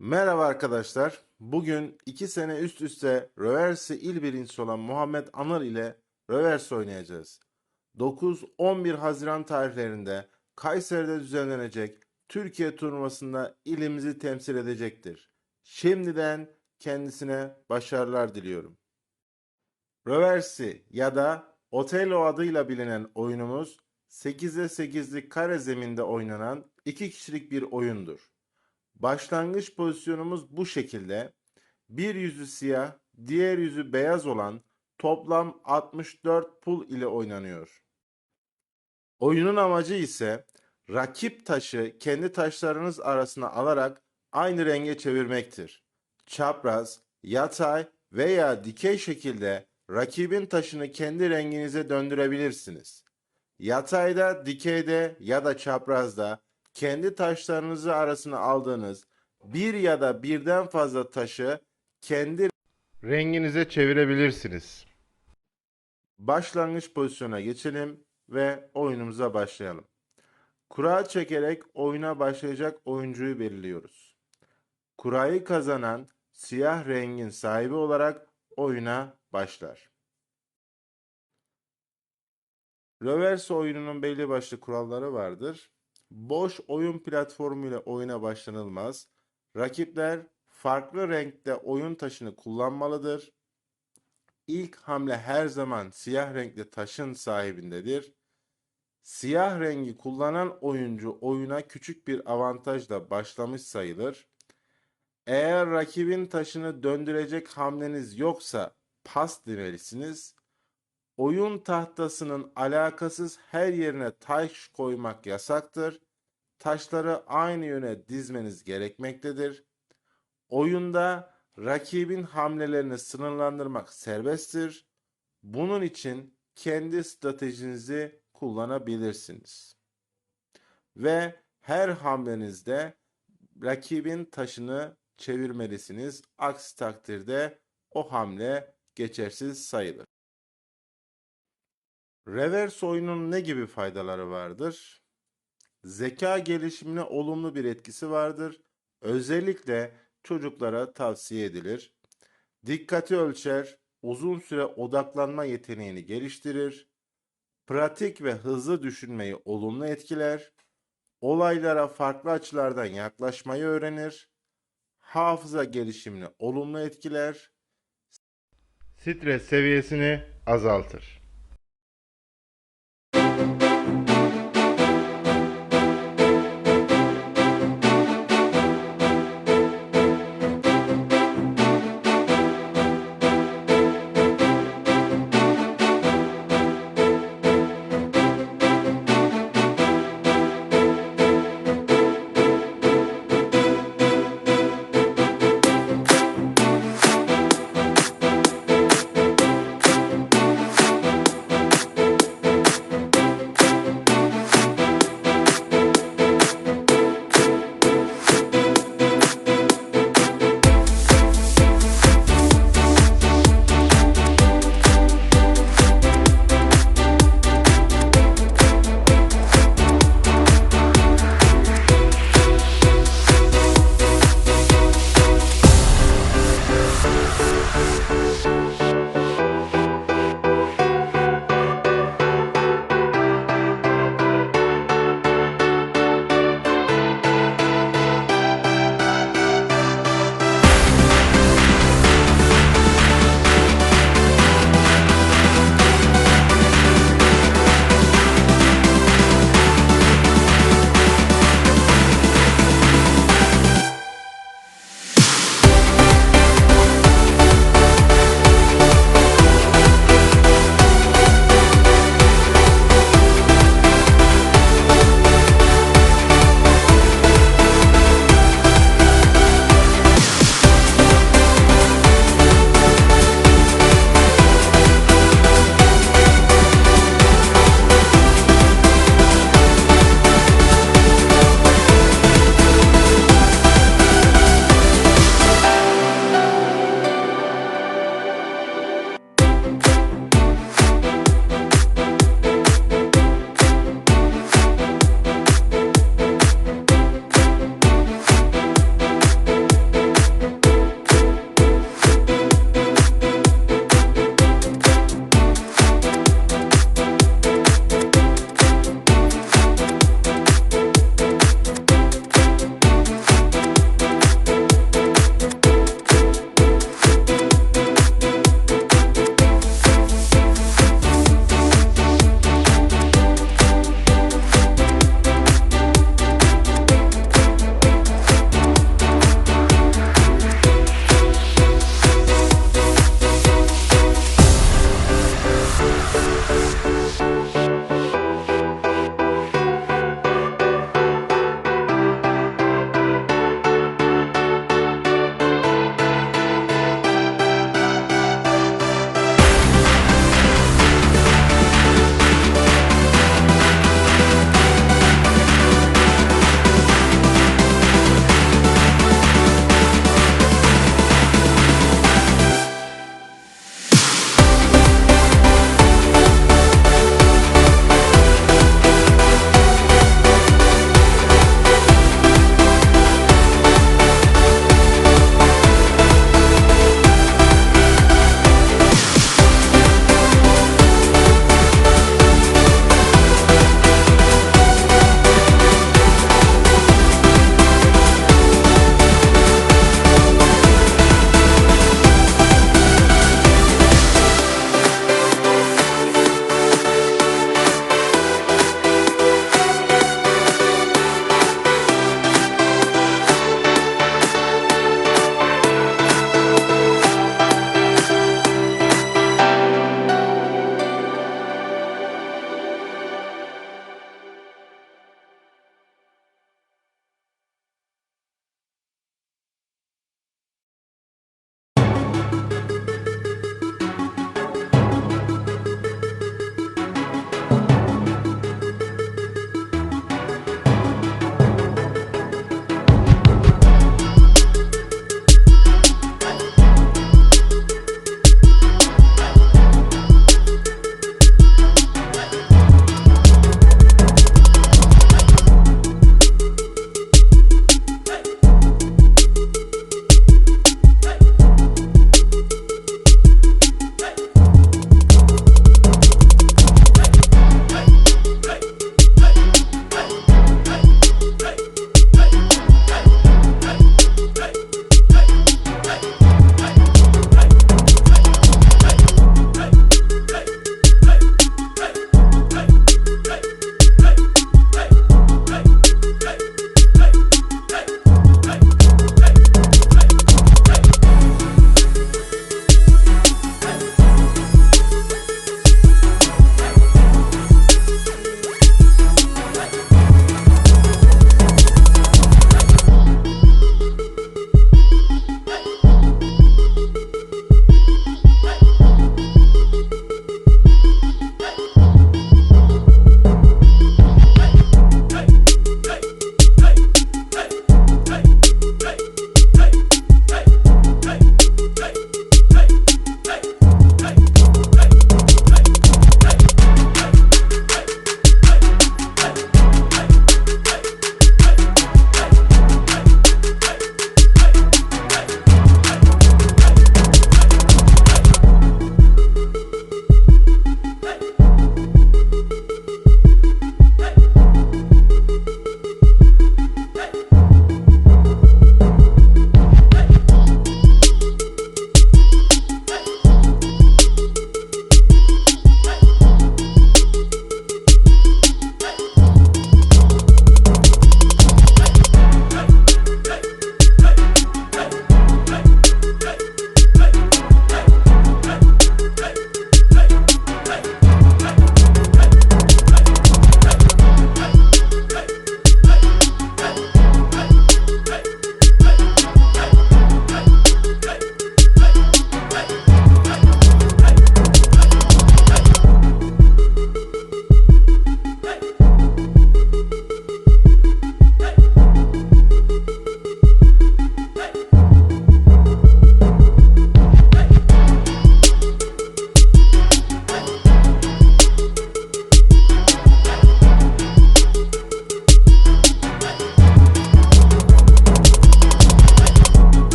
Merhaba arkadaşlar. Bugün 2 sene üst üste Röversi il birincisi olan Muhammed Anır ile Röversi oynayacağız. 9-11 Haziran tarihlerinde Kayseri'de düzenlenecek Türkiye turnuvasında ilimizi temsil edecektir. Şimdiden kendisine başarılar diliyorum. Röversi ya da Otello adıyla bilinen oyunumuz 8'e 8'lik kare zeminde oynanan 2 kişilik bir oyundur. Başlangıç pozisyonumuz bu şekilde. Bir yüzü siyah, diğer yüzü beyaz olan toplam 64 pul ile oynanıyor. Oyunun amacı ise rakip taşı kendi taşlarınız arasına alarak aynı renge çevirmektir. Çapraz, yatay veya dikey şekilde rakibin taşını kendi renginize döndürebilirsiniz. Yatayda, dikeyde ya da çaprazda kendi taşlarınızı arasına aldığınız bir ya da birden fazla taşı kendi renginize çevirebilirsiniz. Başlangıç pozisyona geçelim ve oyunumuza başlayalım. Kura çekerek oyuna başlayacak oyuncuyu belirliyoruz. Kurayı kazanan siyah rengin sahibi olarak oyuna başlar. Reverse oyununun belli başlı kuralları vardır. Boş oyun platformu ile oyuna başlanılmaz. Rakipler farklı renkte oyun taşını kullanmalıdır. İlk hamle her zaman siyah renkli taşın sahibindedir. Siyah rengi kullanan oyuncu oyuna küçük bir avantajla başlamış sayılır. Eğer rakibin taşını döndürecek hamleniz yoksa pas demelisiniz. Oyun tahtasının alakasız her yerine taş koymak yasaktır. Taşları aynı yöne dizmeniz gerekmektedir. Oyunda rakibin hamlelerini sınırlandırmak serbesttir. Bunun için kendi stratejinizi kullanabilirsiniz. Ve her hamlenizde rakibin taşını çevirmelisiniz. Aksi takdirde o hamle geçersiz sayılır. Reverse oyunun ne gibi faydaları vardır? Zeka gelişimine olumlu bir etkisi vardır. Özellikle çocuklara tavsiye edilir. Dikkati ölçer, uzun süre odaklanma yeteneğini geliştirir. Pratik ve hızlı düşünmeyi olumlu etkiler. Olaylara farklı açılardan yaklaşmayı öğrenir. Hafıza gelişimini olumlu etkiler. Stres seviyesini azaltır.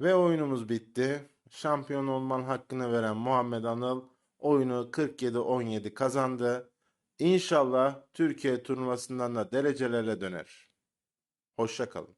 Ve oyunumuz bitti. Şampiyon olman hakkını veren Muhammed Anıl oyunu 47-17 kazandı. İnşallah Türkiye turnuvasından da derecelerle döner. Hoşça kalın.